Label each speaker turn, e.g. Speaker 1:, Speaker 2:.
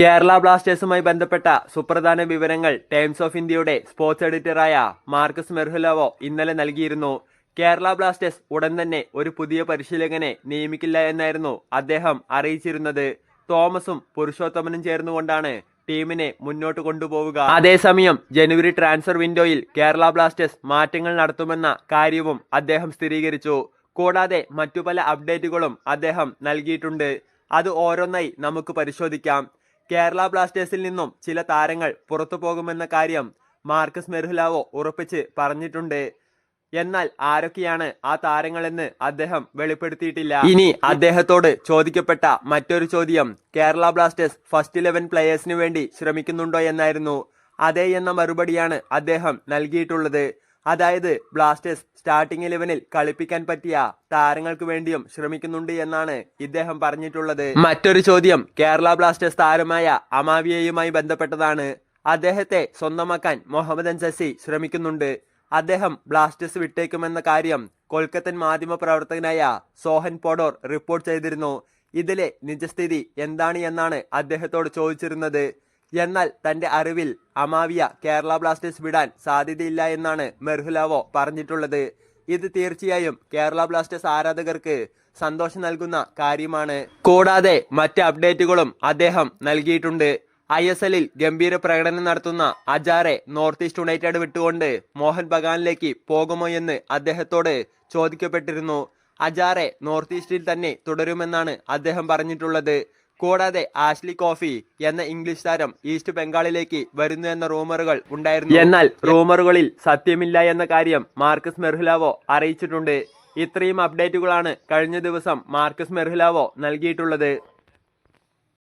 Speaker 1: കേരള ബ്ലാസ്റ്റേഴ്സുമായി ബന്ധപ്പെട്ട സുപ്രധാന വിവരങ്ങൾ ടൈംസ് ഓഫ് ഇന്ത്യയുടെ സ്പോർട്സ് എഡിറ്ററായ മാർക്കസ് മെർഹുലാവോ ഇന്നലെ നൽകിയിരുന്നു. കേരള ബ്ലാസ്റ്റേഴ്സ് ഉടൻ തന്നെ ഒരു പുതിയ പരിശീലകനെ നിയമിക്കില്ല എന്നായിരുന്നു അദ്ദേഹം അറിയിച്ചിരുന്നത്. തോമസും പുരുഷോത്തമനും ചേർന്നുകൊണ്ടാണ് ടീമിനെ മുന്നോട്ട് കൊണ്ടുപോവുക. അതേസമയം ജനുവരി ട്രാൻസ്ഫർ വിൻഡോയിൽ കേരള ബ്ലാസ്റ്റേഴ്സ് മാറ്റങ്ങൾ നടത്തുമെന്ന കാര്യവും അദ്ദേഹം സ്ഥിരീകരിച്ചു. കൂടാതെ മറ്റു പല അപ്ഡേറ്റുകളും അദ്ദേഹം നൽകിയിട്ടുണ്ട്. അത് ഓരോന്നായി നമുക്ക് പരിശോധിക്കാം. കേരള ബ്ലാസ്റ്റേഴ്സിൽ നിന്നും ചില താരങ്ങൾ പുറത്തു പോകുമെന്ന കാര്യം മാർക്കസ് മെർഹുലാവോ ഉറപ്പിച്ച് പറഞ്ഞിട്ടുണ്ട്. എന്നാൽ ആരൊക്കെയാണ് ആ താരങ്ങളെന്ന് അദ്ദേഹം വെളിപ്പെടുത്തിയിട്ടില്ല. ഇനി അദ്ദേഹത്തോട് ചോദിക്കപ്പെട്ട മറ്റൊരു ചോദ്യം കേരള ബ്ലാസ്റ്റേഴ്സ് ഫസ്റ്റ് ഇലവൻ പ്ലേയേഴ്സിന് വേണ്ടി ശ്രമിക്കുന്നുണ്ടോ എന്നായിരുന്നു. അതേ എന്ന മറുപടിയാണ് അദ്ദേഹം നൽകിയിട്ടുള്ളത്. അതായത് ബ്ലാസ്റ്റേഴ്സ് സ്റ്റാർട്ടിംഗ് ഇലവനിൽ കളിപ്പിക്കാൻ പറ്റിയ താരങ്ങൾക്ക് വേണ്ടിയും ശ്രമിക്കുന്നുണ്ട് എന്നാണ് ഇദ്ദേഹം പറഞ്ഞിട്ടുള്ളത്. മറ്റൊരു ചോദ്യം കേരള ബ്ലാസ്റ്റേഴ്സ് താരമായ അമാവിയയുമായി ബന്ധപ്പെട്ടതാണ്. അദ്ദേഹത്തെ സ്വന്തമാക്കാൻ മുഹമ്മദ് അൻസസി ശ്രമിക്കുന്നുണ്ട്. അദ്ദേഹം ബ്ലാസ്റ്റേഴ്സ് വിട്ടേക്കുമെന്ന കാര്യം കൊൽക്കത്തൻ മാധ്യമ പ്രവർത്തകനായ സോഹൻ പോഡോർ റിപ്പോർട്ട് ചെയ്തിരുന്നു. ഇതിലെ നിജസ്ഥിതി എന്താണ് എന്നാണ് അദ്ദേഹത്തോട് ചോദിച്ചിരുന്നത്. എന്നാൽ തന്റെ അറിവിൽ അമാവിയ കേരള ബ്ലാസ്റ്റേഴ്സ് വിടാൻ സാധ്യതയില്ല എന്നാണ് മെർഹുലാവോ പറഞ്ഞിട്ടുള്ളത്. ഇത് തീർച്ചയായും കേരള ബ്ലാസ്റ്റേഴ്സ് ആരാധകർക്ക് സന്തോഷം നൽകുന്ന കാര്യമാണ്. കൂടാതെ മറ്റ് അപ്ഡേറ്റുകളും അദ്ദേഹം നൽകിയിട്ടുണ്ട്. ഐ എസ് എല്ലിൽ ഗംഭീര പ്രകടനം നടത്തുന്ന അജാറെ നോർത്ത് ഈസ്റ്റ് യുണൈറ്റഡ് വിട്ടുകൊണ്ട് മോഹൻ ബഗാനിലേക്ക് പോകുമോ എന്ന് അദ്ദേഹത്തോട് ചോദിക്കപ്പെട്ടിരുന്നു. അജാറെ നോർത്ത് ഈസ്റ്റിൽ തന്നെ തുടരുമെന്നാണ് അദ്ദേഹം പറഞ്ഞിട്ടുള്ളത്. കൂടാതെ ആഷ്ലി കോഫി എന്ന ഇംഗ്ലീഷ് താരം ഈസ്റ്റ് ബംഗാളിലേക്ക് വരുന്നു എന്ന റൂമറുകൾ ഉണ്ടായിരുന്നു. എന്നാൽ റൂമറുകളിൽ സത്യമില്ല എന്ന കാര്യം മാർക്കസ് മെർഹുലാവോ അറിയിച്ചിട്ടുണ്ട്. ഇത്രയും അപ്ഡേറ്റുകളാണ് കഴിഞ്ഞ ദിവസം മാർക്കസ് മെർഹുലാവോ നൽകിയിട്ടുള്ളത്.